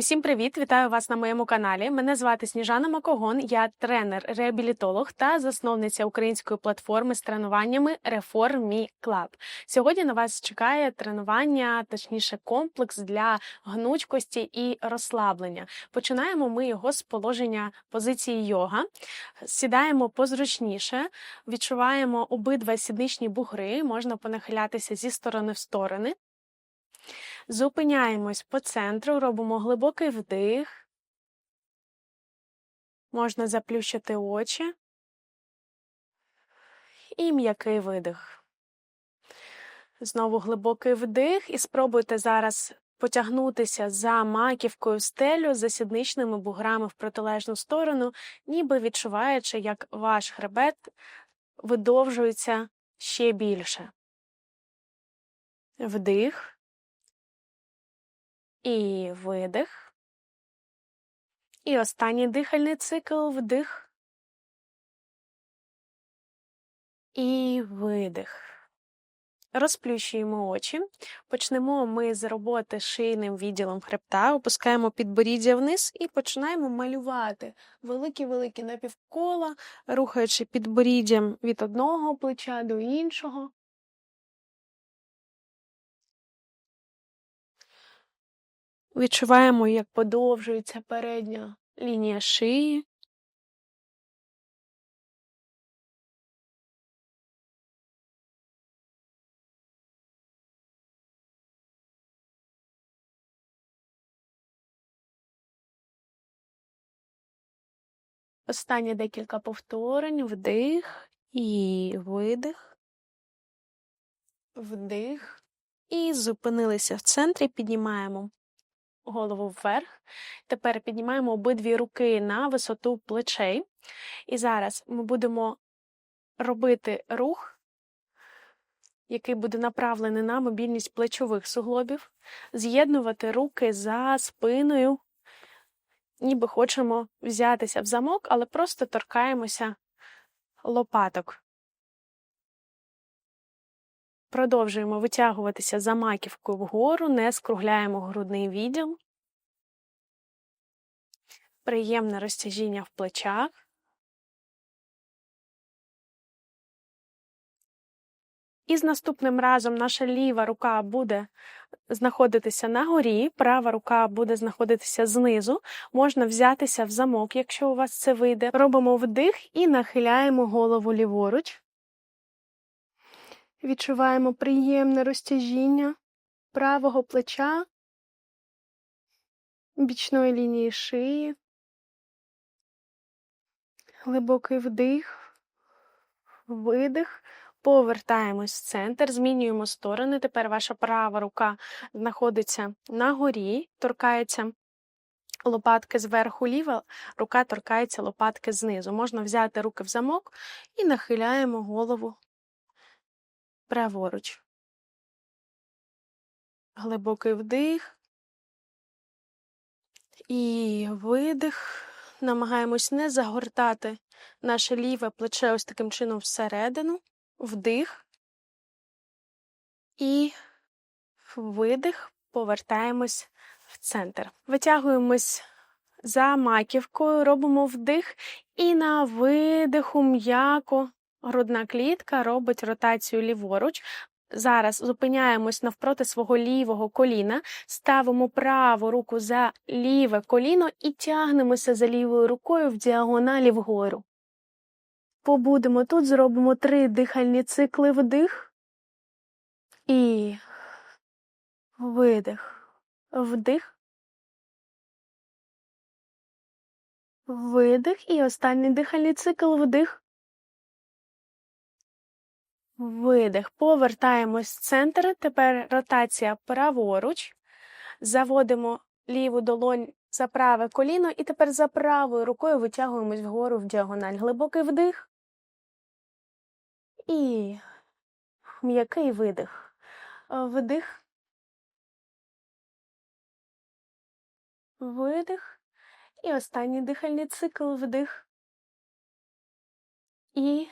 Усім привіт! Вітаю вас на моєму каналі. Мене звати Сніжана Макогон, я тренер-реабілітолог та засновниця української платформи з тренуваннями Reform Club. Сьогодні на вас чекає тренування, точніше, комплекс для гнучкості і розслаблення. Починаємо ми його з положення позиції йога. Сідаємо позручніше, відчуваємо обидва сідничні бугри, можна понахилятися зі сторони в сторони. Зупиняємось по центру, робимо глибокий вдих. Можна заплющити очі. І м'який видих. Знову глибокий вдих, і спробуйте зараз потягнутися за маківкою стелю, за сідничними буграми в протилежну сторону, ніби відчуваючи, як ваш хребет видовжується ще більше. Вдих. І видих. І останній дихальний цикл вдих. І видих. Розплющуємо очі. Почнемо ми з роботи шийним відділом хребта, опускаємо підборіддя вниз і починаємо малювати великі-великі напівкола, рухаючи підборіддям від одного плеча до іншого. Відчуваємо, як подовжується передня лінія шиї. Останні декілька повторень, вдих і видих, вдих. І зупинилися в центрі, піднімаємо голову вверх. Тепер піднімаємо обидві руки на висоту плечей. І зараз ми будемо робити рух, який буде направлений на мобільність плечових суглобів, з'єднувати руки за спиною, ніби хочемо взятися в замок, але просто торкаємося лопаток. Продовжуємо витягуватися за маківкою вгору, не скругляємо грудний відділ. Приємне розтяжіння в плечах. І з наступним разом наша ліва рука буде знаходитися на горі, права рука буде знаходитися знизу. Можна взятися в замок, якщо у вас це вийде. Робимо вдих і нахиляємо голову ліворуч. Відчуваємо приємне розтяжіння правого плеча, бічної лінії шиї, глибокий вдих, видих, повертаємось в центр, змінюємо сторони. Тепер ваша права рука знаходиться на горі, торкається лопатки зверху ліва, рука торкається лопатки знизу. Можна взяти руки в замок і нахиляємо голову праворуч. Глибокий вдих і видих. Намагаємось не загортати наше ліве плече ось таким чином всередину, вдих і видих, повертаємось в центр. Витягуємось за маківкою, робимо вдих і на видиху м'яко грудна клітка робить ротацію ліворуч. Зараз зупиняємось навпроти свого лівого коліна, ставимо праву руку за ліве коліно і тягнемося за лівою рукою в діагоналі вгору. Побудемо тут, зробимо три дихальні цикли вдих і видих, вдих, видих і останній дихальний цикл вдих. Видих. Повертаємось в центр. Тепер ротація праворуч. Заводимо ліву долонь за праве коліно, і тепер за правою рукою витягуємось вгору в діагональ. Глибокий вдих. І м'який видих. Вдих. Видих. І останній дихальний цикл вдих. І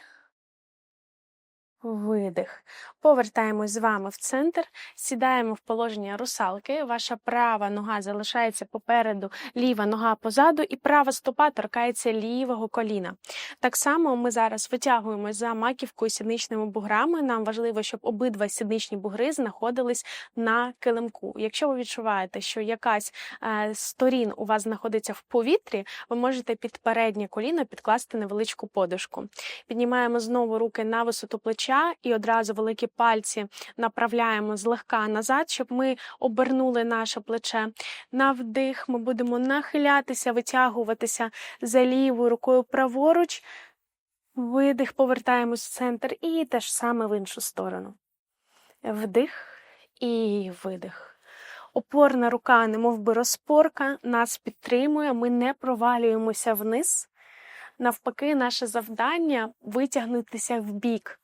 Видих. Повертаємось з вами в центр, сідаємо в положення русалки. Ваша права нога залишається попереду, ліва нога позаду, і права стопа торкається лівого коліна. Так само ми зараз витягуємось за маківкою сідничними буграми. Нам важливо, щоб обидва сідничні бугри знаходились на килимку. Якщо ви відчуваєте, що якась е, з сторін у вас знаходиться в повітрі, ви можете під переднє коліно підкласти невеличку подушку. Піднімаємо знову руки на висоту плеча і одразу великі пальці направляємо злегка назад, щоб ми обернули наше плече. На вдих ми будемо нахилятися, витягуватися за лівою рукою праворуч. Видих, повертаємось в центр і те ж саме в іншу сторону. Вдих і видих. Опорна рука, немов би розпорка, нас підтримує, ми не провалюємося вниз. Навпаки, наше завдання витягнутися в бік.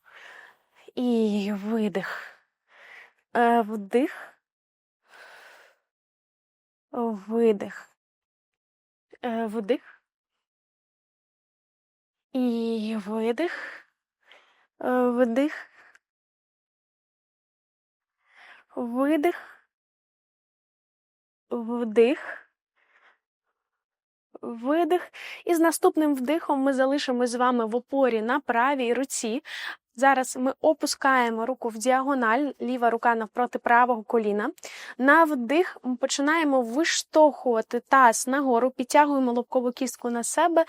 І видих. Е, Вдих. Видих. Е, Вдих. І видих. Е, Вдих. Видих. Вдих. Видих. І з наступним вдихом ми залишимо з вами в опорі на правій руці. Зараз ми опускаємо руку в діагональ, ліва рука навпроти правого коліна. На вдих ми починаємо виштовхувати таз нагору, підтягуємо лобкову кістку на себе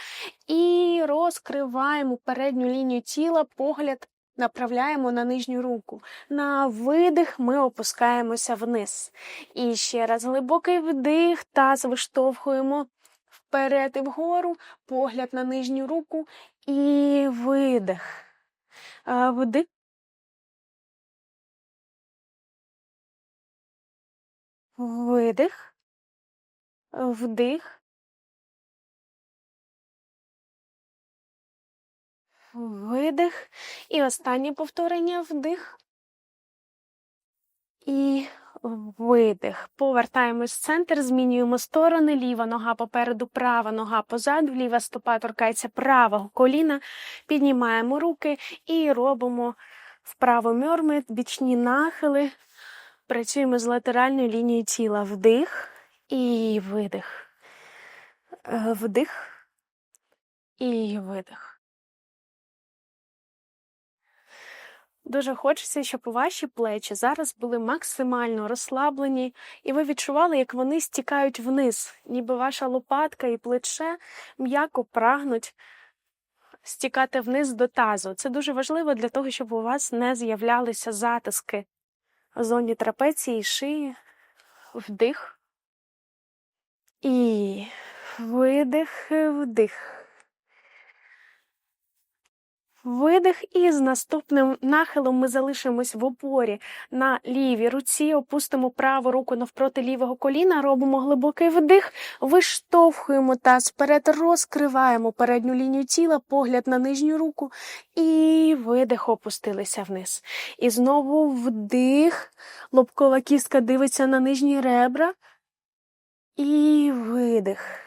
і розкриваємо передню лінію тіла, погляд направляємо на нижню руку. На видих ми опускаємося вниз. І ще раз глибокий вдих, таз виштовхуємо вперед і вгору, погляд на нижню руку і видих. Вдих. Видих. Вдих. Видих. І останнє повторення вдих. І видих. Повертаємось в центр, змінюємо сторони. Ліва нога попереду, права нога позаду, ліва стопа торкається правого коліна. Піднімаємо руки і робимо вправо мьорми, бічні нахили. Працюємо з латеральною лінією тіла. Вдих і видих. Е, Вдих і видих. Дуже хочеться, щоб ваші плечі зараз були максимально розслаблені, і ви відчували, як вони стікають вниз, ніби ваша лопатка і плече м'яко прагнуть стікати вниз до тазу. Це дуже важливо для того, щоб у вас не з'являлися затиски в зоні трапеції шиї, вдих і видих, вдих. Видих, і з наступним нахилом ми залишимось в опорі на лівій руці, опустимо праву руку навпроти лівого коліна, робимо глибокий вдих, виштовхуємо таз вперед, розкриваємо передню лінію тіла, погляд на нижню руку і видих, опустилися вниз. І знову вдих, лобкова кістка дивиться на нижні ребра. І видих.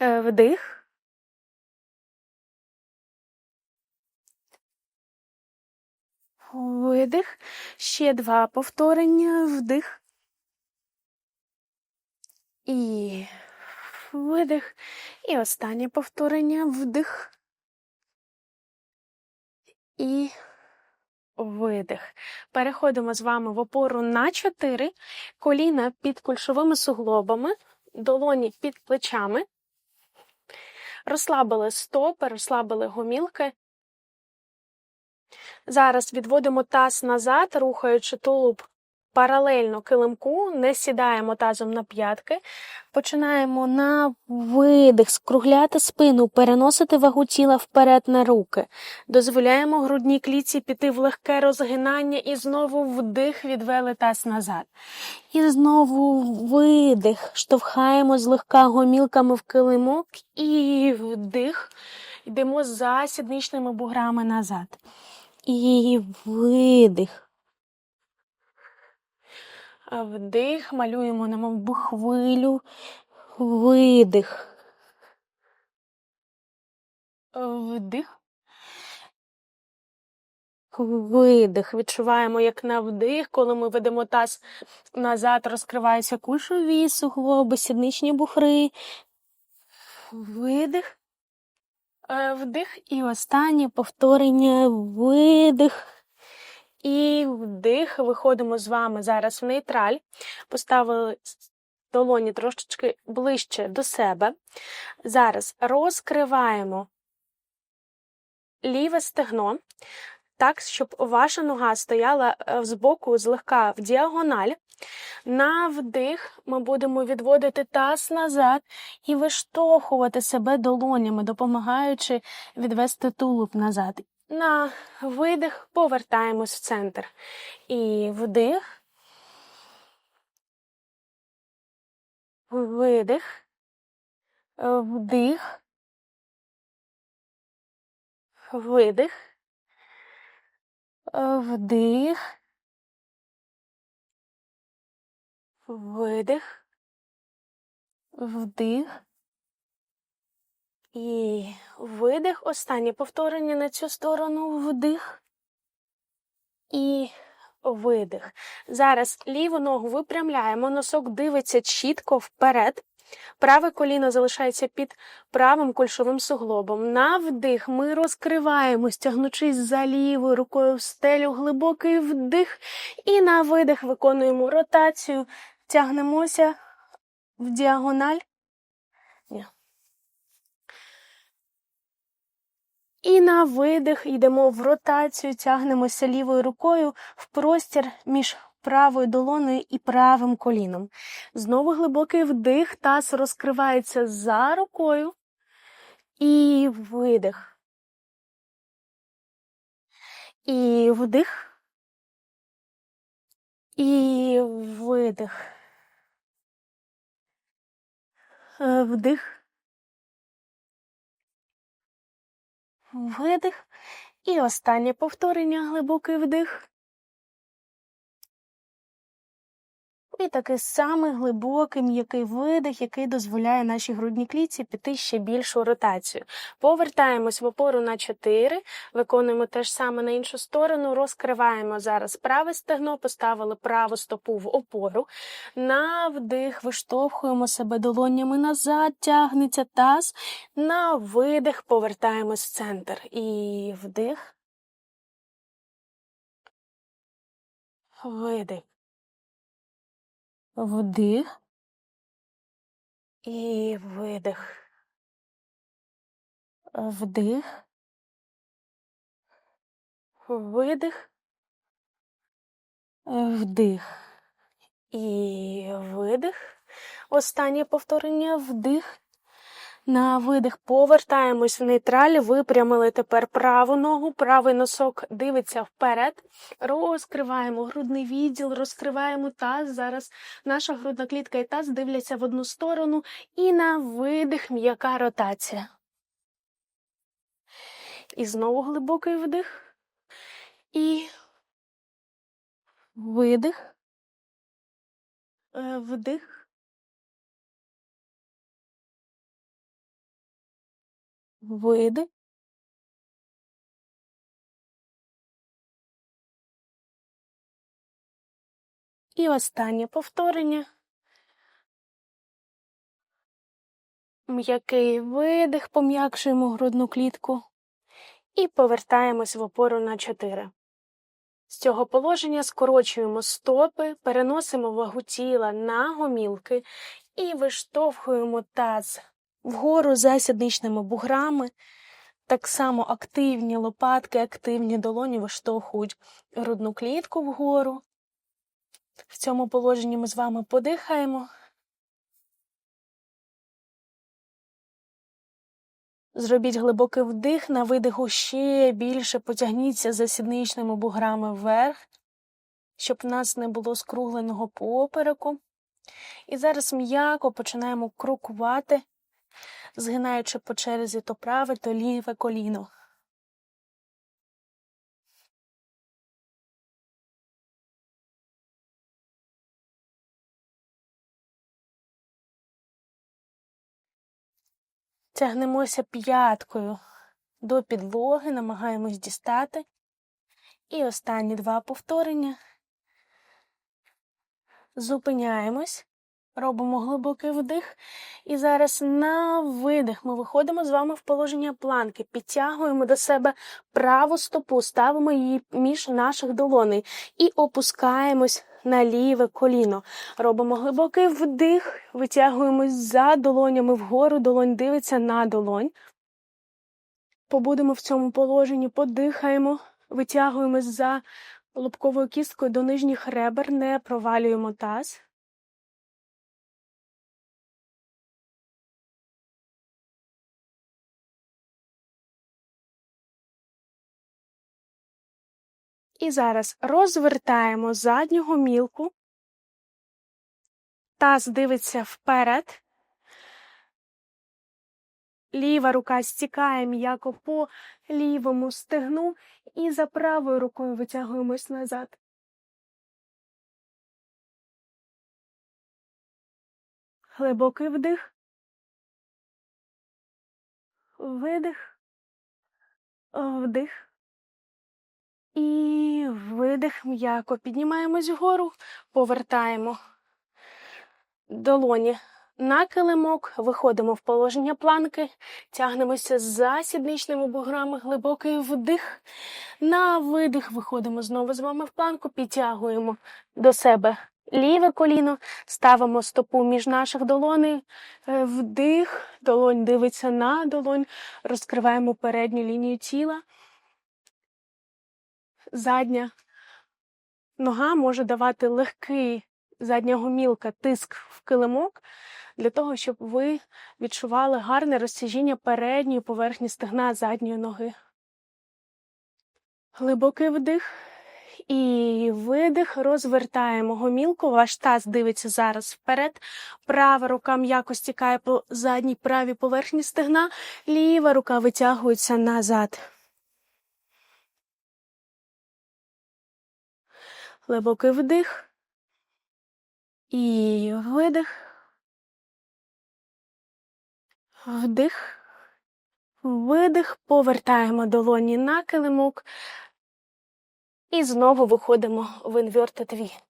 Е, вдих. Видих. Ще два повторення. Вдих. І видих. І останнє повторення. Вдих. І видих. Переходимо з вами в опору на 4. Коліна під кульшовими суглобами, долоні під плечами. Розслабили стопи, розслабили гомілки. Зараз відводимо таз назад, рухаючи тулуб паралельно килимку, не сідаємо тазом на п'ятки. Починаємо на видих, скругляти спину, переносити вагу тіла вперед на руки. Дозволяємо грудній клітці піти в легке розгинання і знову вдих, відвели таз назад. І знову видих, штовхаємо злегка гомілками в килимок і вдих. Йдемо за сідничними буграми назад. І видих. Вдих, малюємо на мовбу хвилю, видих. Вдих. Видих. Відчуваємо, як на вдих, коли ми ведемо таз назад, розкриваються кульшові суглоби, сідничні бухри. Видих. Е, Вдих. І останнє повторення. Видих. І вдих. Виходимо з вами зараз в нейтраль. Поставили долоні трошечки ближче до себе. Зараз розкриваємо ліве стегно, так, щоб ваша нога стояла е, збоку злегка в діагональ. На вдих ми будемо відводити таз назад і виштовхувати себе долонями, допомагаючи відвести тулуб назад. На видих повертаємось в центр. І вдих. Видих. Вдих. Видих. Вдих. Видих. Вдих. І видих. Останнє повторення на цю сторону. Вдих. І видих. Зараз ліву ногу випрямляємо, носок дивиться чітко вперед. Праве коліно залишається під правим кульшовим суглобом. На вдих ми розкриваємось, тягнучись за лівою рукою в стелю, глибокий вдих. І на видих виконуємо ротацію, тягнемося в діагональ. Ні. І на видих йдемо в ротацію, тягнемося лівою рукою в простір між правою долоною і правим коліном. Знову глибокий вдих, таз розкривається за рукою. І видих. І вдих. І видих. Вдих. Видих. І останнє повторення глибокий вдих. І такий самий глибокий м'який видих, який дозволяє нашій грудній клітці піти ще більшу ротацію. Повертаємось в опору на 4, виконуємо те ж саме на іншу сторону, розкриваємо зараз праве стегно, поставили праву стопу в опору. На вдих виштовхуємо себе долонями назад, тягнеться таз. На видих повертаємось в центр. І вдих. Видих. Вдих і видих. Вдих. Видих. Вдих. І видих. Останнє повторення вдих. На видих повертаємось в нейтраль, випрямили тепер праву ногу, правий носок дивиться вперед. Розкриваємо грудний відділ, розкриваємо таз. Зараз наша грудна клітка і таз дивляться в одну сторону. І на видих м'яка ротація. І знову глибокий вдих. І видих. Е, Вдих. Видих. І останнє повторення. М'який видих, пом'якшуємо грудну клітку і повертаємось в опору на 4. З цього положення скорочуємо стопи, переносимо вагу тіла на гомілки і виштовхуємо таз вгору за сідничними буграми. Так само активні лопатки, активні долоні виштовхують грудну клітку вгору. В цьому положенні ми з вами подихаємо. Зробіть глибокий вдих, на видиху ще більше потягніться за сідничними буграми вверх, щоб в нас не було скругленого попереку. І зараз м'яко починаємо крокувати згинаючи по черзі то праве, то ліве коліно. Тягнемося п'яткою до підлоги, намагаємось дістати. І останні два повторення. Зупиняємось, робимо глибокий вдих. І зараз на видих ми виходимо з вами в положення планки, підтягуємо до себе праву стопу, ставимо її між наших долоней і опускаємось на ліве коліно. Робимо глибокий вдих, витягуємось за долонями вгору, долонь дивиться на долонь. Побудемо в цьому положенні, подихаємо, витягуємось за лобковою кісткою до нижніх ребер, не провалюємо таз. І зараз розвертаємо задню гомілку. Таз дивиться вперед. Ліва рука стікає м'яко по лівому стегну і за правою рукою витягуємось назад. Глибокий вдих. Видих. Вдих. І видих м'яко. Піднімаємось вгору, повертаємо долоні на килимок, виходимо в положення планки, тягнемося за сідничними буграми, глибокий вдих. На видих виходимо знову з вами в планку, підтягуємо до себе ліве коліно, ставимо стопу між наших долоней, е, вдих, долонь дивиться на долонь, розкриваємо передню лінію тіла. Задня нога може давати легкий задня гомілка, тиск в килимок, для того, щоб ви відчували гарне розтяжіння передньої поверхні стегна задньої ноги. Глибокий вдих і видих. Розвертаємо гомілку. Ваш таз дивиться зараз вперед. Права рука м'яко стікає по задній правій поверхні стегна, ліва рука витягується назад. Глибокий вдих. І видих. Вдих. Видих. Повертаємо долоні на килимок. І знову виходимо в inverted V.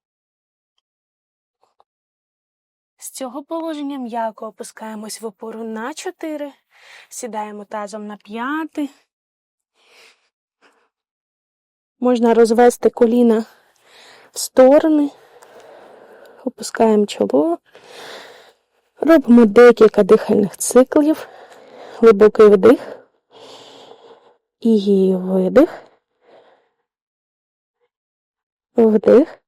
З цього положення м'яко опускаємось в опору на 4. Сідаємо тазом на п'яти. Можна розвести коліна в сторони. Опускаємо чоло. Робимо декілька дихальних циклів. Глибокий вдих. І видих. Вдих.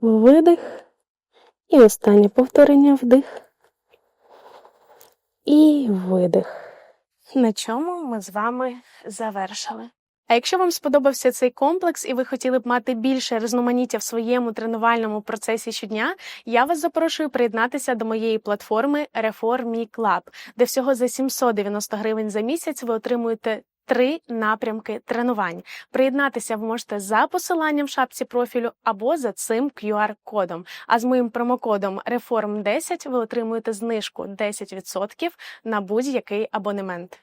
Видих. І останнє повторення вдих. І видих. На чому ми з вами завершили. А якщо вам сподобався цей комплекс і ви хотіли б мати більше різноманіття в своєму тренувальному процесі щодня, я вас запрошую приєднатися до моєї платформи Reform Club, де всього за 790 гривень за місяць ви отримуєте три напрямки тренувань. Приєднатися ви можете за посиланням в шапці профілю або за цим QR-кодом. А з моїм промокодом reform 10 ви отримуєте знижку 10% на будь-який абонемент.